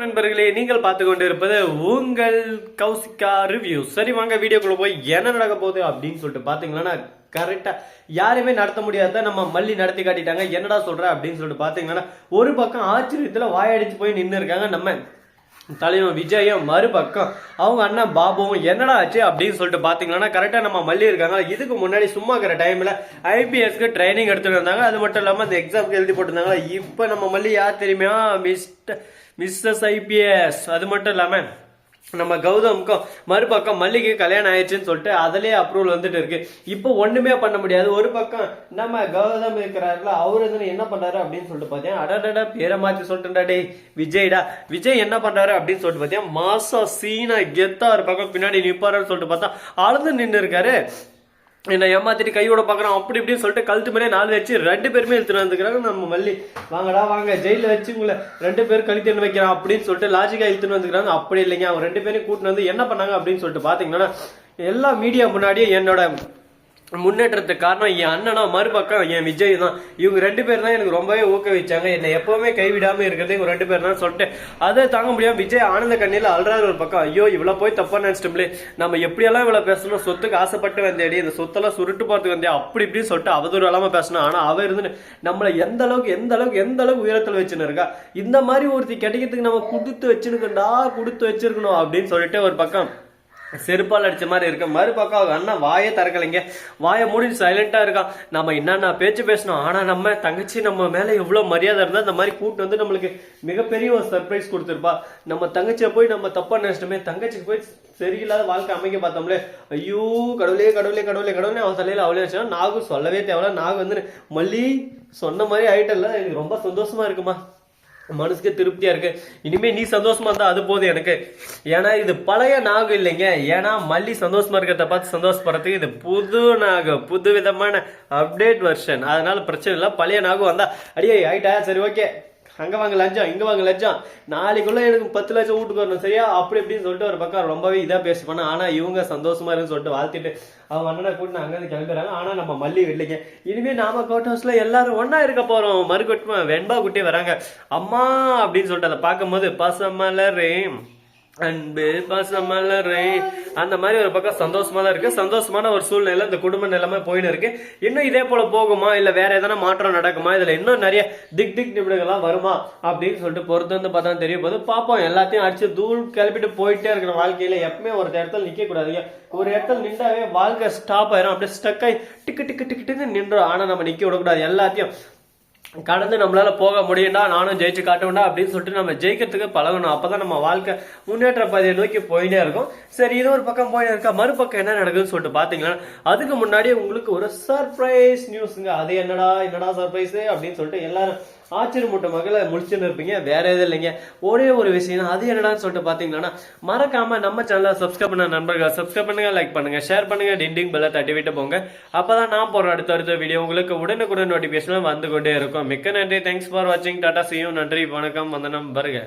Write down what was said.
நண்பர்களே நீங்கள் பார்த்து கொண்டிருப்பது உங்கள் கௌசிகா ரிவ்யூ சரி வாங்க வீடியோக்குள்ள போய் என்ன நடக்க போகுது அப்படின்னு சொல்லிட்டு பார்த்தீங்கன்னா கரெக்டாக யாருமே நடத்த முடியாத நம்ம மல்லி நடத்தி காட்டிட்டாங்க. என்னடா சொல்கிற அப்படின்னு சொல்லிட்டு பார்த்தீங்கன்னா ஒரு பக்கம் ஆச்சரியத்தில் வாயடிச்சு போய் நின்று இருக்காங்க நம்ம தலைவன் விஜயும் மறுபக்கம் அவங்க அண்ணன் பாபுவும் என்னடா ஆச்சு அப்படின்னு சொல்லிட்டு பார்த்தீங்கன்னா கரெக்டாக நம்ம மல்லி இருக்காங்க. இதுக்கு முன்னாடி சும்மா இருக்கிற டைமில் ஐபிஎஸ்க்கு ட்ரைனிங் எடுத்துகிட்டு வந்தாங்க. அது மட்டும் இல்லாமல் அந்த எக்ஸாம்க்கு எழுதி போட்டிருந்தாங்க இப்போ நம்ம மல்லி யார் தெரியுமா மிஸ்டர் மிஸ்ஸஸ் ஐபிஎஸ் அது மட்டும் இல்லாமல் நம்ம கௌதமுக்கும் மறுபக்கம் மல்லிகை கல்யாணம் ஆயிடுச்சுன்னு சொல்லிட்டு அதுலேயே அப்ரூவல் வந்துட்டு இருக்கு. இப்போ ஒண்ணுமே பண்ண முடியாது. ஒரு பக்கம் நம்ம கௌதம் இருக்கிறாருல அவர் வந்து என்ன பண்றாரு அப்படின்னு சொல்லிட்டு பார்த்தேன் அடடடா பேரை மாத்தி சொல்லிட்டுடா டேய் விஜய்டா. விஜய் என்ன பண்றாரு அப்படின்னு சொல்லிட்டு பார்த்தேன் மாசா சீனா கெத்தா ஒரு பக்கம் பின்னாடி நிப்பாருன்னு சொல்லிட்டு பார்த்தா அழுது நின்று இருக்காரு என்னை ஏமாத்திட்டு கையோட பார்க்குறான் அப்படி இப்படின்னு சொல்லிட்டு கழுத்து மேலே நாலு வச்சு ரெண்டு பேருமே எடுத்துட்டு வந்துக்கிறாங்க. நம்ம மல்லி வாங்கடா வாங்க ஜெயிலில் வச்சு உங்களை ரெண்டு பேரும் கழுத்து என்ன வைக்கிறான் அப்படின்னு சொல்லிட்டு லாஜிக்காக இழுத்துட்டு வந்துக்கிறாங்க. அப்படி இல்லைங்க அவங்க ரெண்டு பேரும் கூட்டிட்டு வந்து என்ன பண்ணாங்க அப்படின்னு சொல்லிட்டு பார்த்தீங்கன்னா எல்லா மீடியா முன்னாடியே என்னோட முன்னேற்றத்துக்கு காரணம் என் அண்ணனா மறுபக்கம் என் விஜய் தான். இவங்க ரெண்டு பேர் தான் எனக்கு ரொம்பவே ஊக்குவிச்சாங்க. என்னை எப்பவுமே கைவிடாம இருக்கிறது இவங்க ரெண்டு பேர் தான் சொல்லிட்டு. அதை தாங்க முடியாம விஜய் ஆனந்த கண்ணியில் அல்றாரு ஒரு பக்கம். ஐயோ இவ்வளோ போய் தப்பா நினைச்சிட்டோம்லே. நம்ம எப்படியெல்லாம் இவ்வளோ பேசணும் சொத்துக்கு ஆசைப்பட்டு வந்தேடி இந்த சொத்தெல்லாம் சுருட்டு பார்த்து வந்தே அப்படி இப்படின்னு சொல்லிட்டு அவதூறு இல்லாம பேசணும். ஆனா அவ இருந்து நம்மளை எந்த அளவுக்கு எந்த அளவுக்கு எந்த அளவுக்கு உயரத்தில் வச்சுன்னு இருக்கா? இந்த மாதிரி ஒருத்தி கிடைக்கிறதுக்கு நம்ம கொடுத்து வச்சிருக்கண்டா கொடுத்து வச்சிருக்கணும் அப்படின்னு சொல்லிட்டு ஒரு பக்கம். செருப்பால் அடிச்ச மாதிரி இருக்கு. மறுபக்கம் அவங்க அண்ணா வாயே திறக்கலைங்க. வாயை மூடி சைலண்டா இருக்கான். நம்ம என்னென்ன பேச்சு பேசணும் ஆனா நம்ம தங்கச்சி நம்ம மேல எவ்வளவு மரியாதை இருந்தா இந்த மாதிரி கூட்டு வந்து நம்மளுக்கு மிகப்பெரிய ஒரு சர்ப்ரைஸ் கொடுத்துருப்பா. நம்ம தங்கச்சியை போய் நம்ம தப்பா நினைச்சிட்டோமே தங்கச்சிக்கு போய் சரியில்லாத வாழ்க்கை அமைக்க பார்த்தோம்லே. ஐயோ கடவுளே கடவுளே கடவுளே கடவுளே அவன் தலையில அவளே வச்சா நாகு சொல்லவே தேவையில்ல. நாகு வந்து மல்லி சொன்ன மாதிரி ஆயிட்டல்ல. எனக்கு ரொம்ப சந்தோஷமா இருக்குமா? மனசுக்கு திருப்தியா இருக்கு. இனிமே நீ சந்தோஷமா இருந்தா அது போதும் எனக்கு. ஏன்னா இது பழைய நாகு இல்லைங்க. ஏன்னா மல்லி சந்தோஷமா இருக்கிறத பார்த்து சந்தோஷப்படுறதுக்கு இது புது நாகு புது விதமான அப்டேட் வெர்ஷன் அதனால பிரச்சனை இல்லை. பழைய நாகு வந்தா அடியே ஆயிட்டா? சரி ஓகே அங்கே வாங்க லஞ்சம் இங்கே வாங்க லஞ்சம். நாளைக்குள்ள எனக்கு பத்து லட்சம் வீட்டுக்கு வரணும் சரியா? அப்படி இப்படின்னு சொல்லிட்டு ஒரு பக்கம் ரொம்பவே இதாக பேசுவாங்க ஆனால் இவங்க சந்தோஷமா இருக்குன்னு சொல்லிட்டு வாழ்த்திட்டு அவங்க அண்ணனை கூட்டு அங்கேருந்து கிளம்புறாங்க ஆனால் நம்ம மல்லி இல்லைங்க. இனிமேல் நாம கோட் ஹவுஸில் எல்லாரும் ஒன்றா இருக்க போகிறோம் மறுகொட்டுமா வெண்பா குட்டி வராங்க. அம்மா அப்படின்னு சொல்லிட்டு அதை பார்க்கும்போது பசமலரே. அன்பு பசமலரே. அந்த மாதிரி ஒரு பக்கம் சந்தோஷமா தான் இருக்கு. சந்தோஷமான ஒரு சூழ்நிலை இந்த குடும்ப நிலைமை போயின்னு இருக்கு. இன்னும் இதே போல போகுமா? இல்ல வேற எதனா மாற்றம் நடக்குமா? இதுல இன்னும் நிறைய திக் திக் நிமிடங்கள்லாம் வருமா? அப்படின்னு சொல்லிட்டு பொறுத்து வந்து பார்த்தா தெரிய போது பார்ப்போம். எல்லாத்தையும் அடிச்சு தூள் கிளப்பிட்டு போயிட்டே இருக்கிற வாழ்க்கையில எப்பவுமே ஒரு இடத்துல நிக்க கூடாது. ஒரு இடத்துல நின்றாவே வாழ்க்கை ஸ்டாப் ஆயிரும். அப்படியே ஸ்டக் ஆகி டிக்கு டிக்கு டிக்கு டிக்கு நின்றோம். ஆனா நம்ம நிக்க விடக்கூடாது. எல்லாத்தையும் கடந்து நம்மளால போக முடியும்டா நானும் ஜெயிச்சு காட்டுவேன்டா அப்படின்னு சொல்லிட்டு நம்ம ஜெயிக்கிறதுக்கு பழகணும். அப்பதான் நம்ம வாழ்க்கை முன்னேற்ற பாதையை நோக்கி போயிட்டே இருக்கும். சரி இது ஒரு பக்கம் போயிட்டே இருக்கா? மறுபக்கம் என்ன நடக்குதுன்னு சொல்லிட்டு பாத்தீங்கன்னா அதுக்கு முன்னாடி உங்களுக்கு ஒரு சர்ப்ரைஸ் நியூஸ்ங்க அது என்னடா என்னடா சர்ப்ரைஸ் அப்படின்னு சொல்லிட்டு எல்லாரும் ஆச்சரியமூட்ட மகளை முடிச்சுன்னு இருப்பீங்க. வேற எதுவும் இல்லைங்க. ஒரே ஒரு விஷயம் அது என்னடான்னு சொல்லிட்டு பாத்தீங்கன்னா மறக்காம நம்ம சேனலை சப்ஸ்கிரைப் பண்ண நண்பர்கள் சப்ஸ்கிரைப் பண்ணுங்க லைக் பண்ணுங்க ஷேர் பண்ணுங்க டிண்டிங் பெல்ல தட்டி விட்டு போங்க. அப்பதான் நான் போற அடுத்த அடுத்த வீடியோ உங்களுக்கு உடனுக்குடன் நோட்டிபிகேஷன் வந்து கொண்டே இருக்கும். இருக்கும் மிக்க நன்றி. தேங்க்ஸ் ஃபார் வாட்சிங் டாடா சியும் நன்றி. வணக்கம். வந்தனம். வருக.